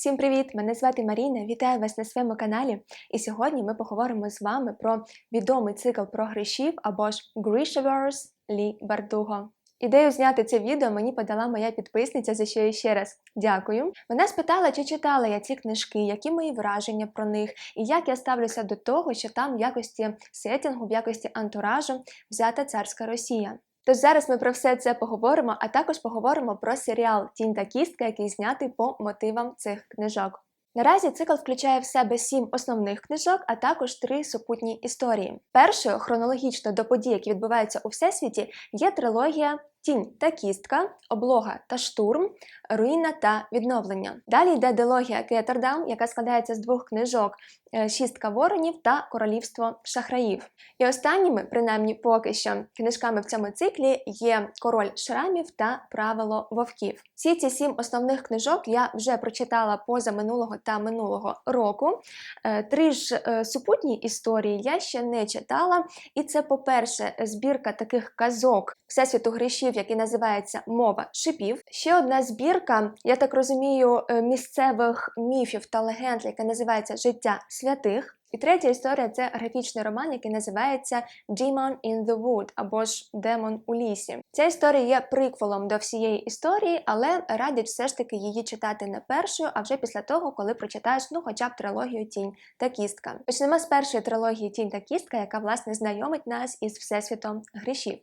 Всім привіт! Мене звати Маріна. Вітаю вас на своєму каналі. І сьогодні ми поговоримо з вами про відомий цикл про грішів або ж Grishaverse Лі Бардуго. Ідею зняти це відео мені подала моя підписниця, за що я ще раз дякую. Вона спитала, чи читала я ці книжки, які мої враження про них, і як я ставлюся до того, що там в якості сетінгу, в якості антуражу взята царська Росія. Тож зараз ми про все це поговоримо, а також поговоримо про серіал Тінь та кістка, який знятий по мотивам цих книжок. Наразі цикл включає в себе сім основних книжок, а також три супутні історії. Першою, хронологічно до подій, які відбуваються у всесвіті, є трилогія Тінь та кістка, облога та штурм, руїна та відновлення. Далі йде дилогія Кеттердам, яка складається з двох книжок: е, Шістка воронів та Королівство шахраїв. І останніми, принаймні поки що, книжками в цьому циклі є Король шрамів та Правило вовків. Всі ці сім основних книжок я вже прочитала поза минулого та минулого року. Е, Три ж е, супутні історії я ще не читала. І це, по-перше, збірка таких казок Всесвіту грішів, який називається Мова шипів. Ще одна збірка, я так розумію, е, місцевих міфів та легенд, яка називається Життя святих. І третя історія це графічний роман, який називається Demon in the Wood або ж Демон у лісі. Ця історія є приквелом до всієї історії, але радять все ж таки її читати не першою, а вже після того, коли прочитаєш ну, хоча б трилогію Тінь та кістка. Почнемо з першої трилогії Тінь та кістка, яка власне знайомить нас із всесвітом грішів.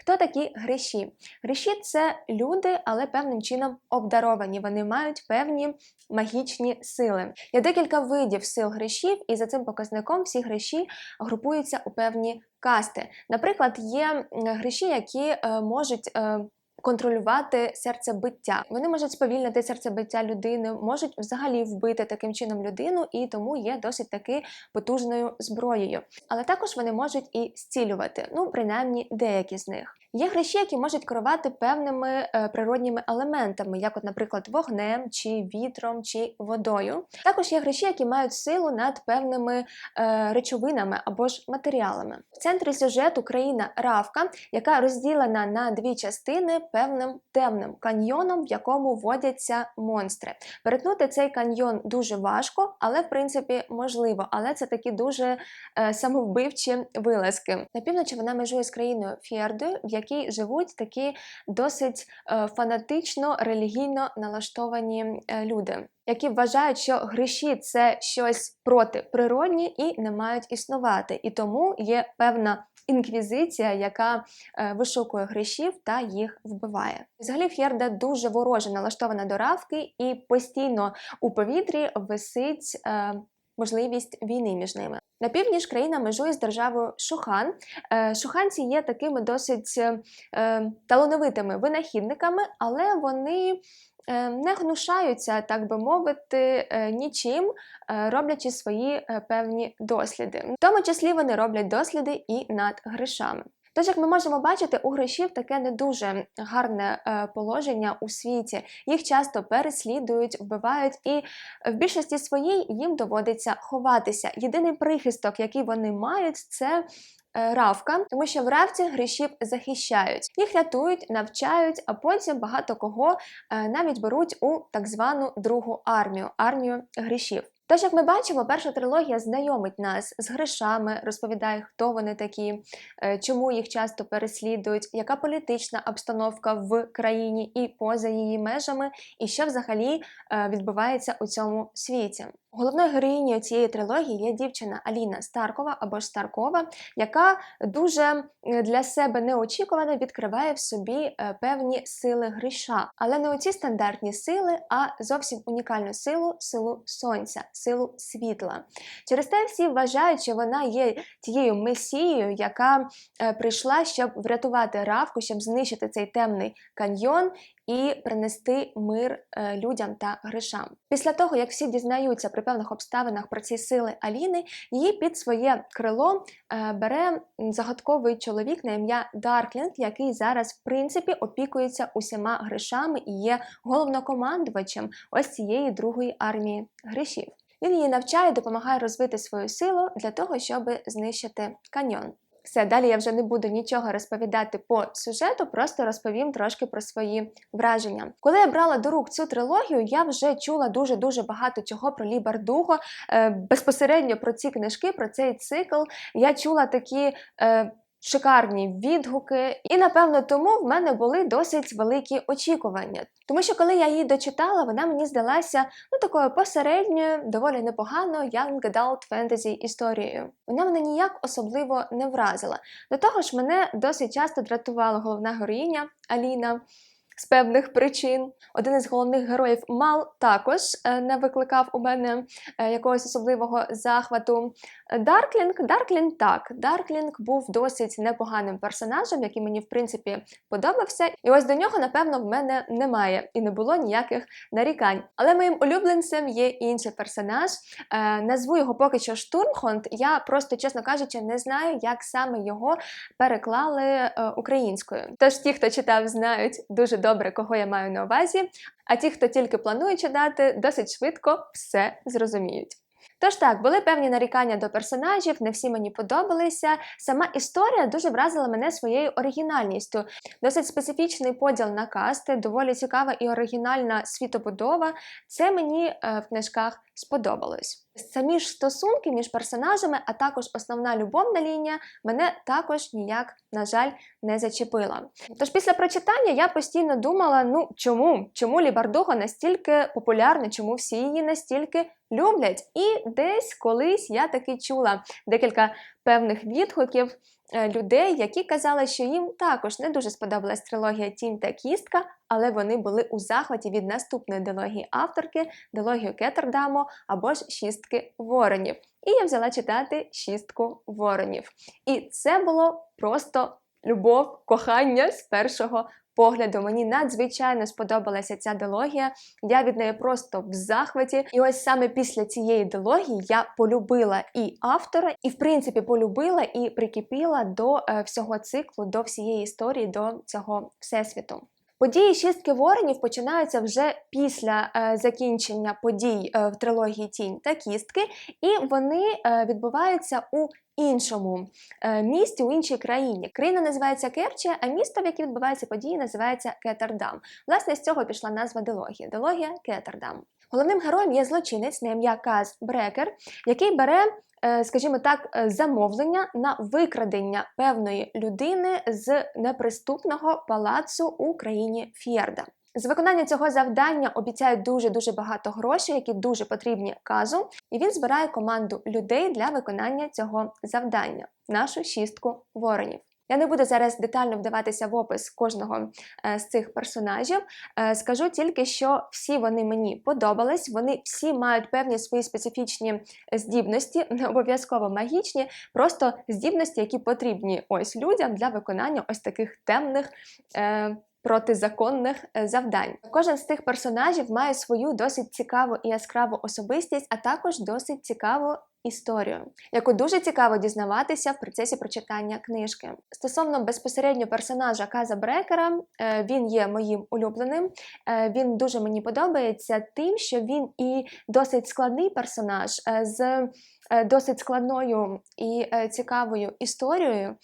Хто такі гріші? Гріші це люди, але певним чином обдаровані. Вони мають певні магічні сили. Є декілька видів сил грішів, і за цим показником всі гріші групуються у певні касти. Наприклад, є гріші, які е, можуть. Контролювати серцебиття. Вони можуть сповільнити серцебиття людини, можуть взагалі вбити таким чином людину, і тому є досить таки потужною зброєю. Але також вони можуть і зцілювати, ну принаймні деякі з них. Є гріші, які можуть керувати певними е, природніми елементами, як, от, наприклад, вогнем, чи вітром, чи водою. Також є гріші, які мають силу над певними е, речовинами або ж матеріалами. В центрі сюжету країна Равка, яка розділена на дві частини певним темним каньйоном, в якому водяться монстри. Перетнути цей каньйон дуже важко, але в принципі можливо. Але це такі дуже е, самовбивчі вилазки. На півночі вона межує з країною Фєрдою, в якій живуть такі досить е, фанатично релігійно налаштовані е, люди. Які вважають, що гріші це щось протиприроднє і не мають існувати, і тому є певна інквізиція, яка е, вишукує грішів та їх вбиває. Взагалі, Фєрда дуже вороже налаштована до равки, і постійно у повітрі висить е, можливість війни між ними. На північ країна межує з державою Шухан. Е, шуханці є такими досить талановитими винахідниками, але вони не гнушаються, так би мовити, нічим, роблячи свої певні досліди. В тому числі вони роблять досліди і над гришами. Тож, як ми можемо бачити, у грошів таке не дуже гарне е, положення у світі. Їх часто переслідують, вбивають, і в більшості своїй їм доводиться ховатися. Єдиний прихисток, який вони мають, це. Е, равка, тому що в равці грішів захищають, їх рятують, навчають, а потім багато кого е, навіть беруть у так звану другу армію армію грішів. Тож, як ми бачимо, перша трилогія знайомить нас з гришами, розповідає, хто вони такі, е, чому їх часто переслідують, яка політична обстановка в країні і поза її межами, і що взагалі відбувається у цьому світі. Головною героїнею цієї трилогії є дівчина Аліна Старкова або ж Старкова, яка дуже для себе неочікувано відкриває в собі е, певні сили гріша. Але не оці стандартні сили, а зовсім унікальну силу силу сонця, силу світла. Через те всі вважають, що вона є тією месією, яка е, прийшла, щоб врятувати равку, щоб знищити цей темний каньйон і принести мир е, людям та гришам. Після того, як всі дізнаються при певних обставинах про ці сили Аліни, її під своє крило е, бере загадковий чоловік на ім'я Дарклінг, який зараз, в принципі, опікується усіма гришами і є головнокомандувачем ось цієї другої армії гришів. Він її навчає, допомагає розвити свою силу для того, щоб знищити каньйон. Все, далі я вже не буду нічого розповідати по сюжету, просто розповім трошки про свої враження. Коли я брала до рук цю трилогію, я вже чула дуже-дуже багато чого про Лі Бардуго, е, безпосередньо про ці книжки, про цей цикл. Я чула такі. Шикарні відгуки, і напевно тому в мене були досить великі очікування. Тому що коли я її дочитала, вона мені здалася ну такою посередньою, доволі непоганою young adult fantasy історією. Вона мене ніяк особливо не вразила. До того ж, мене досить часто дратувала головна героїня Аліна. З певних причин один із головних героїв Мал також е, не викликав у мене е, якогось особливого захвату. Дарклінг, Дарклінг так. Дарклінг був досить непоганим персонажем, який мені, в принципі, подобався. І ось до нього, напевно, в мене немає і не було ніяких нарікань. Але моїм улюбленцем є інший персонаж. Е, назву його поки що Штурмхонд. Я просто, чесно кажучи, не знаю, як саме його переклали українською. Тож ті, хто читав, знають дуже добре, кого я маю на увазі. А ті, хто тільки планує читати, досить швидко все зрозуміють. Тож так, були певні нарікання до персонажів, не всі мені подобалися. Сама історія дуже вразила мене своєю оригінальністю. Досить специфічний поділ на касти, доволі цікава і оригінальна світобудова. Це мені е, в книжках сподобалось. Самі ж стосунки між персонажами, а також основна любовна лінія, мене також ніяк, на жаль, не зачепила. Тож після прочитання я постійно думала: ну чому? Чому Лібардуга настільки популярна, чому всі її настільки люблять? І десь колись я таки чула декілька певних відгуків. Е, Людей, які казали, що їм також не дуже сподобалась трилогія Тінь та Кістка, але вони були у захваті від наступної дилогії авторки, дилогію Кеттердамо або ж шістки воронів. І я взяла читати шістку воронів. І це було просто любов, кохання з першого погляду. Мені надзвичайно сподобалася ця дилогія. Я від неї просто в захваті. І ось саме після цієї дилогії я полюбила і автора, і в принципі полюбила і прикипіла до е, всього циклу, до всієї історії, до цього всесвіту. Події шістки воронів починаються вже після е, закінчення подій е, в трилогії Тінь та кістки, і вони е, відбуваються у іншому е, місті, у іншій країні. Країна називається Керчі, а місто, в яке відбуваються події, називається Кеттердам. Власне, з цього пішла назва дилогії. Дилогія Кеттердам. Головним героєм є злочинець на ім'я Каз Брекер, який бере скажімо так, е, замовлення на викрадення певної людини з неприступного палацу у країні Фєрда. З виконання цього завдання обіцяють дуже дуже багато грошей, які дуже потрібні казу, і він збирає команду людей для виконання цього завдання, нашу шістку воронів. Я не буду зараз детально вдаватися в опис кожного е, з цих персонажів. Е, скажу тільки, що всі вони мені подобались. Вони всі мають певні свої специфічні здібності, не обов'язково магічні, просто здібності, які потрібні ось людям для виконання ось таких темних. Е, Протизаконних завдань. Кожен з тих персонажів має свою досить цікаву і яскраву особистість, а також досить цікаву історію, яку дуже цікаво дізнаватися в процесі прочитання книжки. Стосовно безпосередньо персонажа Каза Брекера, е, він є моїм улюбленим. Е, Він дуже мені подобається тим, що він і досить складний персонаж е, з досить складною і цікавою історією,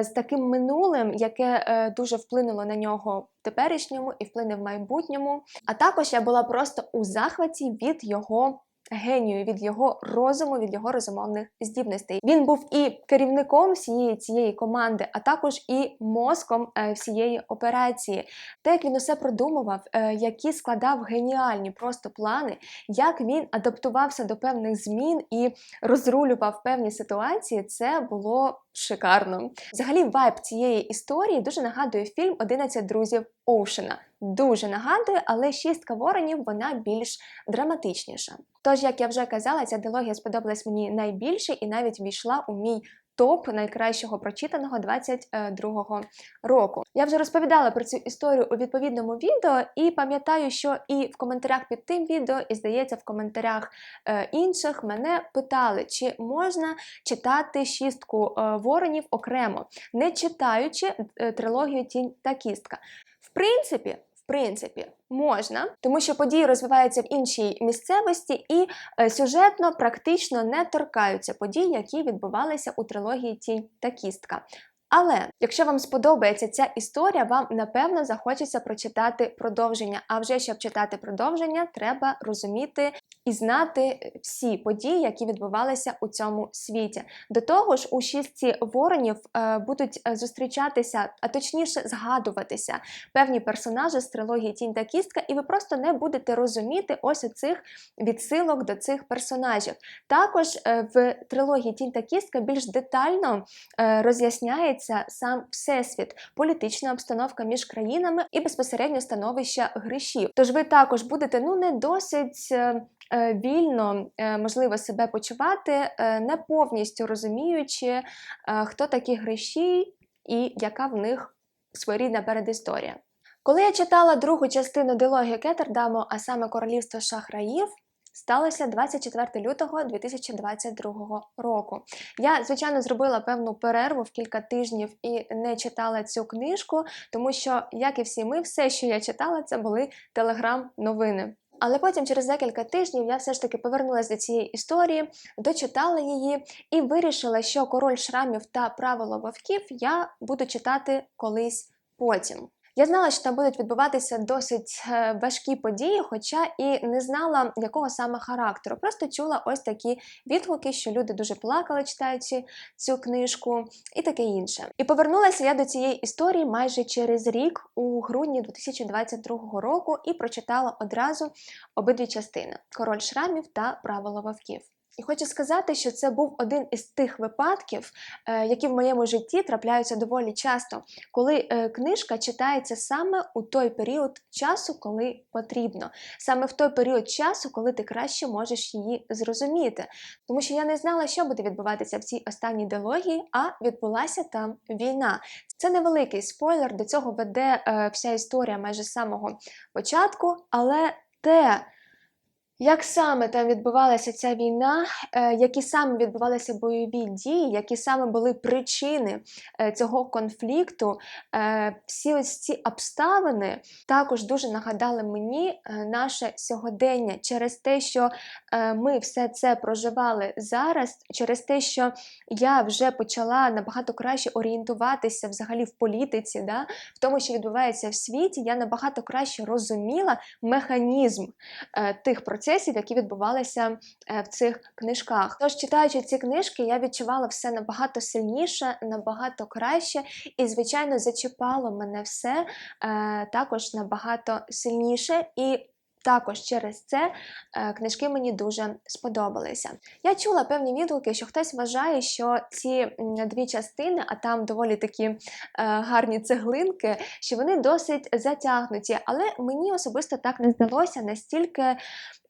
з таким минулим, яке дуже вплинуло на нього теперішньому і вплине в майбутньому. А також я була просто у захваті від його. Генію від його розуму, від його розумовних здібностей. Він був і керівником всієї цієї команди, а також і мозком е, всієї операції. Те, як він усе продумував, е, які складав геніальні просто плани, як він адаптувався до певних змін і розрулював певні ситуації, це було шикарно. Взагалі, вайб цієї історії дуже нагадує фільм «11 друзів Оушена. Дуже нагадує, але шістка воронів вона більш драматичніша. Тож, як я вже казала, ця дилогія сподобалась мені найбільше і навіть війшла у мій топ найкращого прочитаного 22-го року. Я вже розповідала про цю історію у відповідному відео, і пам'ятаю, що і в коментарях під тим відео, і здається, в коментарях е, інших мене питали, чи можна читати шістку е, воронів окремо, не читаючи е, трилогію Тінь та кістка. В принципі, принципі, можна, тому що події розвиваються в іншій місцевості і е, сюжетно практично не торкаються подій, які відбувалися у трилогії Тінь та кістка. Але якщо вам сподобається ця історія, вам напевно захочеться прочитати продовження. А вже щоб читати продовження, треба розуміти і знати всі події, які відбувалися у цьому світі. До того ж, у шістці воронів е, будуть е, зустрічатися, а точніше згадуватися певні персонажі з трилогії Тінь та кістка, і ви просто не будете розуміти ось цих відсилок до цих персонажів. Також е, в трилогії Тінь та кістка більш детально е, роз'ясняється сам всесвіт, політична обстановка між країнами і безпосередньо становище грішів. Тож ви також будете ну не досить. е, е, Вільно е, можливо себе почувати, не повністю розуміючи, хто такі гріші і яка в них своєрідна передісторія. Коли я читала другу частину дилогії Кеттердаму, а саме Королівство Шахраїв, сталося 24 лютого 2022 року. Я, звичайно, зробила певну перерву в кілька тижнів і не читала цю книжку, тому що, як і всі ми, все, що я читала, це були телеграм-новини. Але потім, через декілька тижнів, я все ж таки повернулася до цієї історії, дочитала її і вирішила, що король шрамів та правило вовків я буду читати колись потім. Я знала, що там будуть відбуватися досить е, важкі події, хоча і не знала, якого саме характеру. Просто чула ось такі відгуки, що люди дуже плакали, читаючи цю книжку, і таке інше. І повернулася я до цієї історії майже через рік, у грудні 2022 року, і прочитала одразу обидві частини: Король шрамів та Правило вовків. І хочу сказати, що це був один із тих випадків, е, які в моєму житті трапляються доволі часто, коли е, книжка читається саме у той період часу, коли потрібно, саме в той період часу, коли ти краще можеш її зрозуміти. Тому що я не знала, що буде відбуватися в цій останній дилогії, а відбулася там війна. Це невеликий спойлер, до цього веде е, вся історія майже з самого початку, але те. Як саме там відбувалася ця війна, е, які саме відбувалися бойові дії, які саме були причини е, цього конфлікту, е, всі ось ці обставини також дуже нагадали мені наше сьогодення. Через те, що ми все це проживали зараз, через те, що я вже почала набагато краще орієнтуватися взагалі в політиці, да, в тому, що відбувається в світі, я набагато краще розуміла механізм тих процесів процесів, які відбувалися е, в цих книжках. Тож, читаючи ці книжки, я відчувала все набагато сильніше, набагато краще, і, звичайно, зачіпало мене все е, також набагато сильніше. і також через це е, книжки мені дуже сподобалися. Я чула певні відгуки, що хтось вважає, що ці дві частини, а там доволі такі гарні цеглинки, що вони досить затягнуті. Але мені особисто так не здалося настільки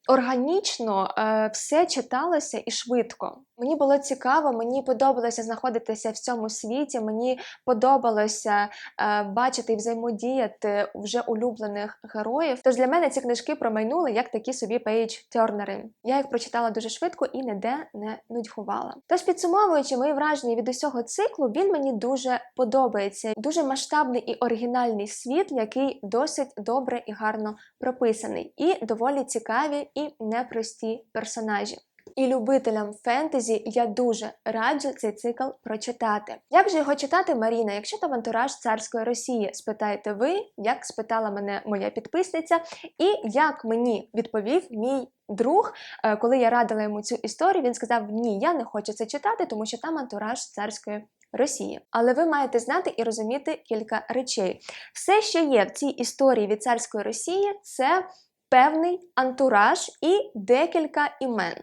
органічно е, все читалося і швидко. Мені було цікаво, мені подобалося знаходитися в цьому світі, мені подобалося е, бачити і взаємодіяти вже улюблених героїв. Тож для мене ці книжки промайнули як такі собі пейдж-тернери. Я їх прочитала дуже швидко і ніде не нудьгувала. Тож, підсумовуючи мої враження від усього циклу, він мені дуже подобається. Дуже масштабний і оригінальний світ, який досить добре і гарно прописаний, і доволі цікаві і непрості персонажі. І любителям фентезі я дуже раджу цей цикл прочитати. Як же його читати, Маріна, якщо там антураж царської Росії? Спитаєте ви, як спитала мене моя підписниця, і як мені відповів мій друг, е, коли я радила йому цю історію, він сказав: Ні, я не хочу це читати, тому що там антураж царської. Росії, але ви маєте знати і розуміти кілька речей. Все, що є в цій історії від царської Росії, це певний антураж і декілька імен.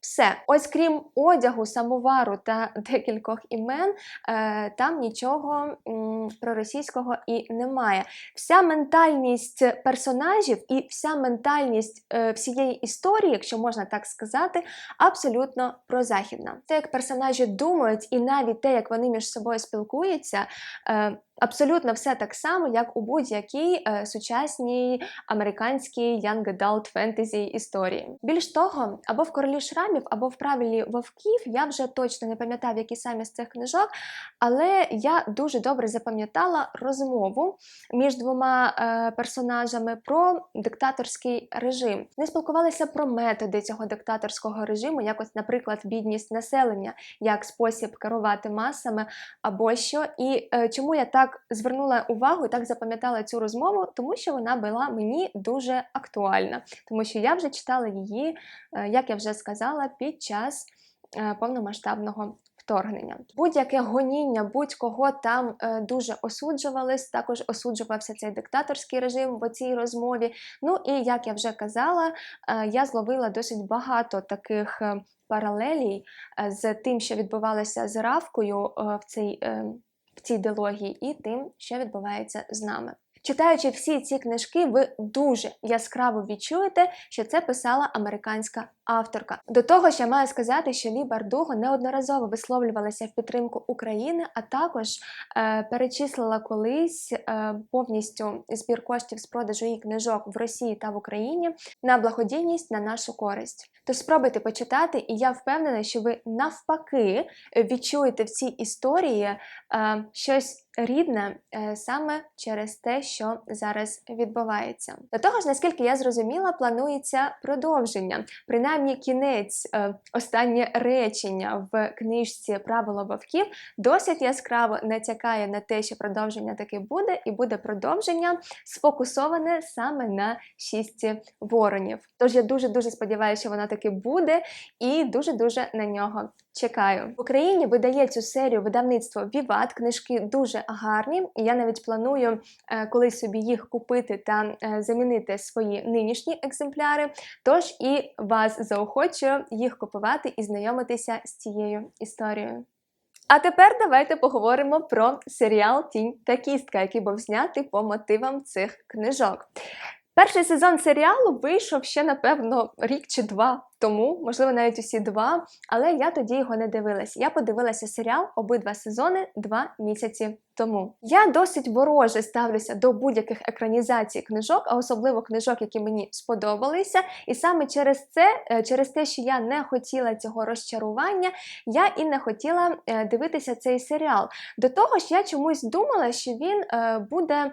Все, ось крім одягу, самовару та декількох імен, е, там нічого проросійського і немає. Вся ментальність персонажів і вся ментальність е, всієї історії, якщо можна так сказати, абсолютно прозахідна. Те, як персонажі думають, і навіть те, як вони між собою спілкуються, е, Абсолютно все так само, як у будь-якій е, сучасній американській young adult fantasy історії. Більш того, або в королі шрамів, або в правилі вовків, я вже точно не пам'ятав, які самі з цих книжок, але я дуже добре запам'ятала розмову між двома е, персонажами про диктаторський режим. Вони спілкувалися про методи цього диктаторського режиму, як ось, наприклад, бідність населення, як спосіб керувати масами або що. І е, чому я так звернула увагу і так запам'ятала цю розмову, тому що вона була мені дуже актуальна, тому що я вже читала її, е, як я вже сказала, під час е, повномасштабного вторгнення. Будь-яке гоніння, будь-кого там е, дуже осуджувались, також осуджувався цей диктаторський режим в цій розмові. Ну і як я вже казала, е, я зловила досить багато таких е, паралелій з тим, що відбувалося з Равкою е, в цій, е, в цій дилогії, і тим, що відбувається з нами. Читаючи всі ці книжки, ви дуже яскраво відчуєте, що це писала американська авторка. До того ж, я маю сказати, що Лі Бардуго неодноразово висловлювалася в підтримку України, а також е, перечислила колись е, повністю збір коштів з продажу її книжок в Росії та в Україні на благодійність на нашу користь. Тож спробуйте почитати, і я впевнена, що ви навпаки відчуєте в цій історії е, щось рідне е, саме через те, що зараз відбувається. До того ж, наскільки я зрозуміла, планується продовження, принаймні кінець, е, останнє речення в книжці Правило вовків досить яскраво натякає на те, що продовження таки буде, і буде продовження сфокусоване саме на шісті воронів. Тож я дуже дуже сподіваюся, що воно таки буде, і дуже дуже на нього чекаю. В Україні видає цю серію видавництво Віват. Книжки дуже гарні, і я навіть планую е, колись собі їх купити та е, замінити свої нинішні екземпляри. Тож і вас заохочую їх купувати і знайомитися з цією історією. А тепер давайте поговоримо про серіал Тінь та кістка, який був знятий по мотивам цих книжок. Перший сезон серіалу вийшов ще, напевно, рік чи два тому, можливо, навіть усі два, але я тоді його не дивилася. Я подивилася серіал обидва сезони два місяці тому. Я досить вороже ставлюся до будь-яких екранізацій книжок, а особливо книжок, які мені сподобалися. І саме через це, е, через те, що я не хотіла цього розчарування, я і не хотіла е, дивитися цей серіал. До того ж, я чомусь думала, що він е, буде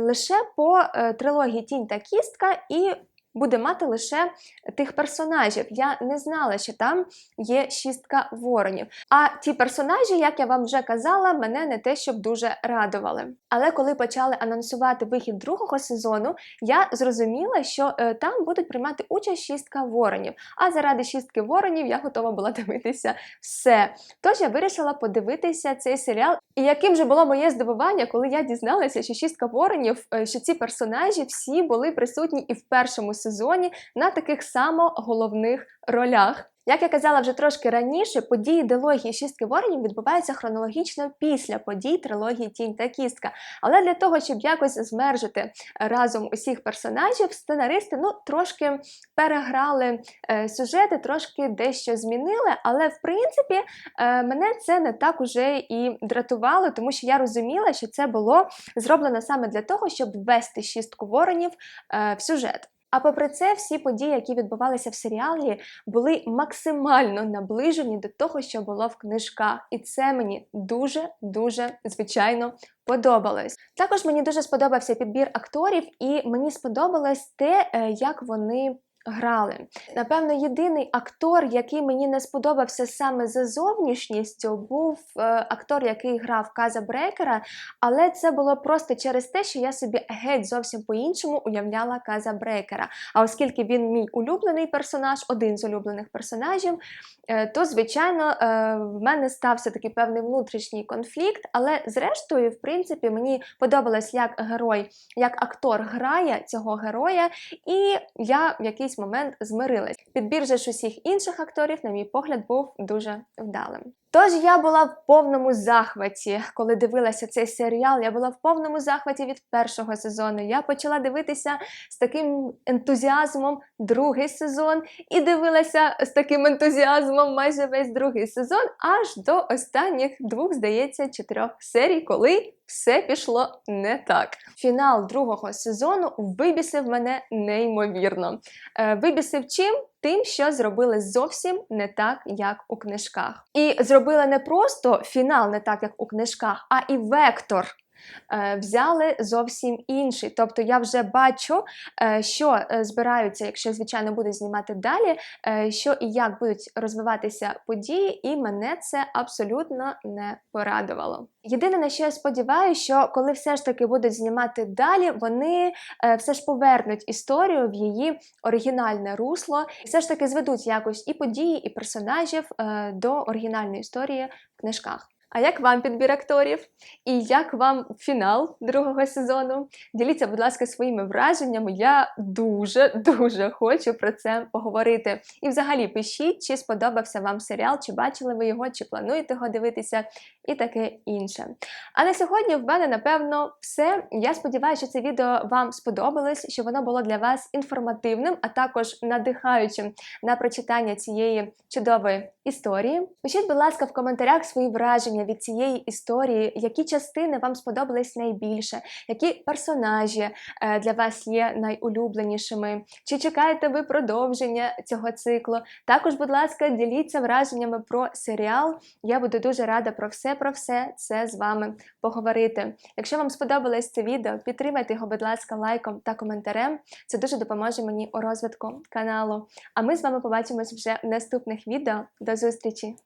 лише по трилогії Тінь та кістка і буде мати лише тих персонажів. Я не знала, що там є шістка воронів. А ті персонажі, як я вам вже казала, мене не те, щоб дуже радували. Але коли почали анонсувати вихід другого сезону, я зрозуміла, що е, там будуть приймати участь шістка воронів. А заради шістки воронів я готова була дивитися все. Тож я вирішила подивитися цей серіал. І яким же було моє здивування, коли я дізналася, що шістка воронів, е, що ці персонажі всі були присутні і в першому сезоні сезоні на таких само головних ролях. Як я казала вже трошки раніше, події дилогії шістки воронів відбуваються хронологічно після подій трилогії Тінь та Кістка. Але для того, щоб якось змержити разом усіх персонажів, сценаристи ну, трошки переграли е, сюжети, трошки дещо змінили. Але в принципі е, мене це не так уже і дратувало, тому що я розуміла, що це було зроблено саме для того, щоб ввести шістку воронів е, в сюжет. А попри це, всі події, які відбувалися в серіалі, були максимально наближені до того, що було в книжках, і це мені дуже дуже звичайно подобалось. Також мені дуже сподобався підбір акторів, і мені сподобалось те, е, як вони грали. Напевно, єдиний актор, який мені не сподобався саме за зовнішністю, був е, актор, який грав Каза Брекера, але це було просто через те, що я собі геть зовсім по-іншому уявляла Каза Брекера. А оскільки він мій улюблений персонаж, один з улюблених персонажів, е, то, звичайно, е, в мене стався такий певний внутрішній конфлікт, але зрештою, в принципі, мені подобалось, як герой, як актор грає цього героя, і я в якийсь момент змирилась. Підбір же ж усіх інших акторів, на мій погляд, був дуже вдалим. Тож я була в повному захваті, коли дивилася цей серіал. Я була в повному захваті від першого сезону. Я почала дивитися з таким ентузіазмом другий сезон, і дивилася з таким ентузіазмом майже весь другий сезон, аж до останніх двох, здається, чотирьох серій, коли все пішло не так. Фінал другого сезону вибісив мене неймовірно. Е, Вибісив чим? Тим, що зробили зовсім не так, як у книжках. І зробили не просто фінал не так, як у книжках, а і вектор. Е, Взяли зовсім інший. Тобто я вже бачу, е, що е, збираються, якщо звичайно будуть знімати далі, що і як будуть розвиватися події, і мене це абсолютно не порадувало. Єдине на що я сподіваюся, що коли все ж таки будуть знімати далі, вони все ж повернуть історію в її оригінальне русло, і все ж таки зведуть якось і події, і персонажів до оригінальної історії в книжках. А як вам підбір акторів? І як вам фінал другого сезону? Діліться, будь ласка, своїми враженнями. Я дуже дуже хочу про це поговорити. І взагалі пишіть, чи сподобався вам серіал, чи бачили ви його, чи плануєте його дивитися, і таке інше. А на сьогодні в мене напевно все. Я сподіваюся, що це відео вам сподобалось, що воно було для вас інформативним, а також надихаючим на прочитання цієї чудової історії. Пишіть, будь ласка, в коментарях свої враження від цієї історії, які частини вам сподобались найбільше, які персонажі е, для вас є найулюбленішими, чи чекаєте ви продовження цього циклу. Також, будь ласка, діліться враженнями про серіал. Я буду дуже рада про все про все це з вами поговорити. Якщо вам сподобалось це відео, підтримайте його, будь ласка, лайком та коментарем. Це дуже допоможе мені у розвитку каналу. А ми з вами побачимось вже в наступних відео. До зустрічі!